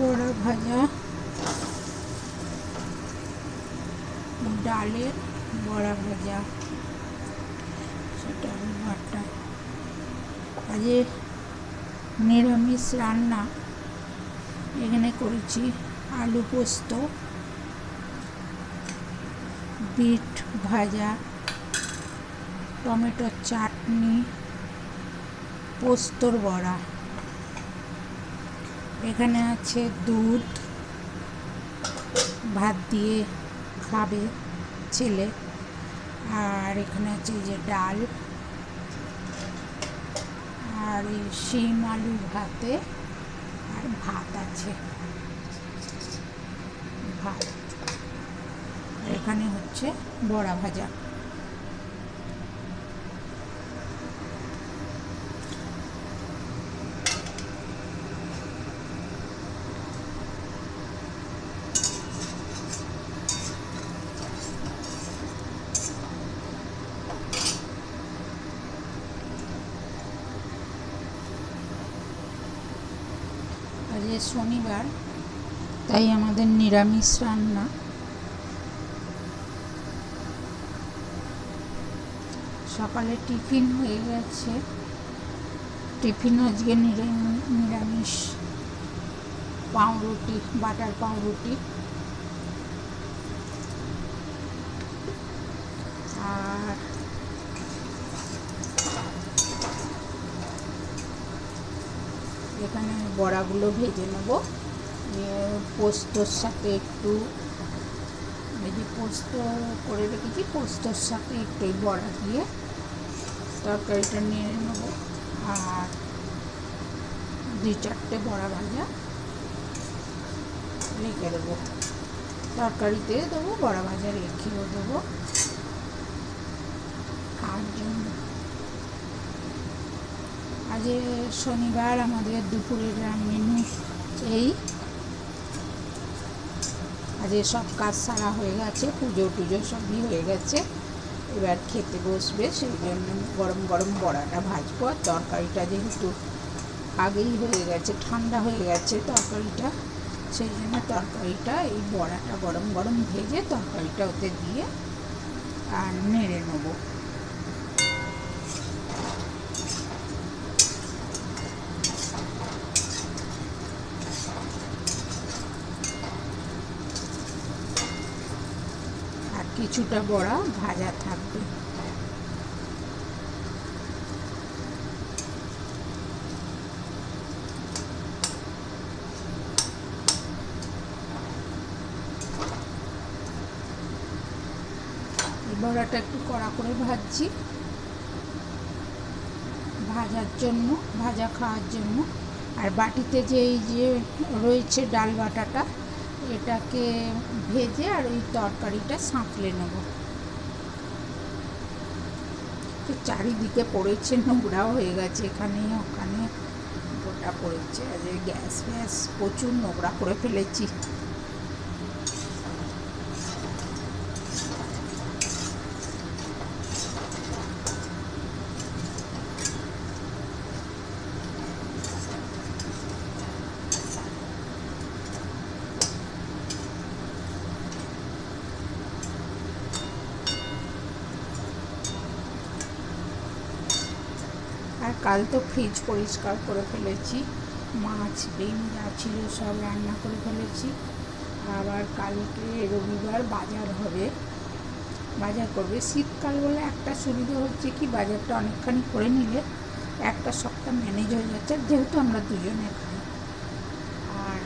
বড়া ভাজা, ডালের বড়া ভাজা, সেটা বাটা আজকে নিরামিষ রান্না এখানে করেছি আলু পোস্ত, বিট ভাজা, টমেটোর চাটনি, পোস্তর বড়া। এখানে আছে দুধ, ভাত দিয়ে খাবে ছেলে। আর এখানে আছে যে ডাল, আর এই শিম আলু ভাতে, আর ভাত আছে। ভাত। এখানে হচ্ছে বড়া ভাজা। আজকে শনিবার, তাই আমাদের নিরামিষ রান্না। সকালে টিফিন হয়ে গেছে। টিফিন আজকে নিরামি- নিরামিষ। পাউরুটি, বাটার পাউরুটি। আর এখানে বড়াগুলো ভেজে নেব। পোস্তর সাথে একটু, এই যে পোস্ত করে রেখেছি, পোস্তর সাথে একটু বড়া দিয়ে তরকারিটা নিয়ে নেব। আর দুই চারটে বড়া ভাজা রেখে দেবো। তরকারিতে দেবো, বড়া ভাজা রেখেও দেবো। আর জন্য আজ শনিবার আমাদের দুপুরের মেনু, এই। আজ সব কাজ সারা হয়ে গেছে, পুজো টুজো সবই হয়ে গেছে। এবার খেতে বসবে, সেই জন্য গরম গরম বড়াটা ভাজবো। আর তরকারিটা যেহেতু আগেই হয়ে গেছে, ঠান্ডা হয়ে গেছে তরকারিটা, সেই জন্য তরকারিটা, এই বড়াটা গরম গরম ভেজে তরকারিটা ওতে দিয়ে আর নেড়ে নেব। কিছুটা বড়া ভাজা থাকবে। বড়াটা একটু কড়া করে ভাজছি। ভাজার জন্য, ভাজা খাওয়ার জন্য। আর বাটিতে যে এই যে রয়েছে ডাল বাটাটা এটাকে ভেজে আর ওই তরকারিটা সাঁতলে নেব। চারিদিকে পড়েছে, নোংরাও হয়ে গেছে এখানে, ওখানে, গোটা পড়েছে। আর গ্যাস ফ্যাস প্রচুর নোংরা করে ফেলেছি। আর কাল তো ফ্রিজ পরিষ্কার করে ফেলেছি। মাছ, ডিম যা ছিল সব রান্না করে ফেলেছি। আবার কালকে রবিবার বাজার হবে। বাজার করবে। শীতকাল বলে একটা সুবিধা হচ্ছে কি, বাজারটা অনেকখানি করে নিলে একটা সপ্তাহ ম্যানেজ হয়ে যাচ্ছে, যেহেতু আমরা দুজনে খাই। আর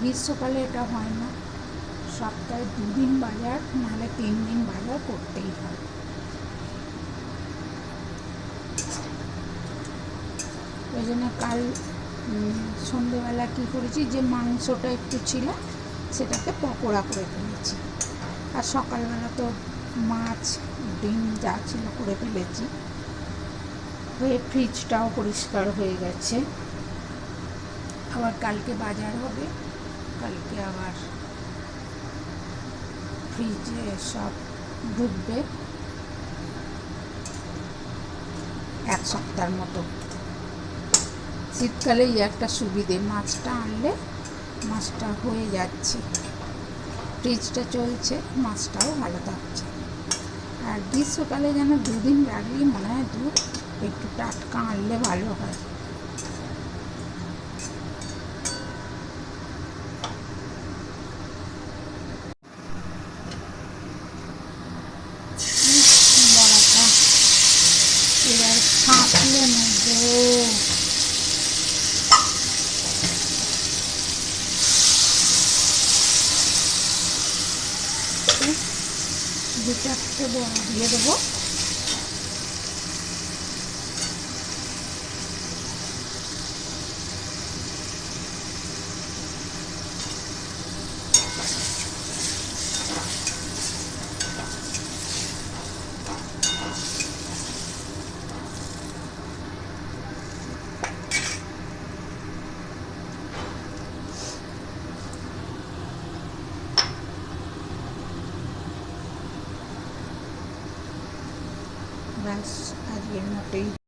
গ্রীষ্মকালে এটা হয় না। সপ্তাহে দুদিন বাজার, নাহলে তিন দিন বাজার করতেই হয়। ওই জন্য কাল সন্ধেবেলা কী করেছি, যে মাংসটা একটু ছিল, সেটাকে পকোড়া করে ফেলেছি। আর সকালবেলা তো মাছ, ডিম যা ছিল করে ফেলেছি। হয়ে ফ্রিজটাও পরিষ্কার হয়ে গেছে। আবার কালকে বাজার হবে, কালকে আবার ফ্রিজে সব ঢুকবে। এক সপ্তাহের মতো। শীতকালে এই একটা সুবিধে, মাছটা আনলে মাছটা হয়ে যাচ্ছে। ফ্রিজটা চলছে, মাছটাও ভালো থাকছে। আর গ্রীষ্মকালে যেন দুদিন রাখলেই মনে হয় দুধ একটু টাটকা আনলে ভালো হয়। এবার দু চারটে দিয়ে দেবো। paz. Adiós,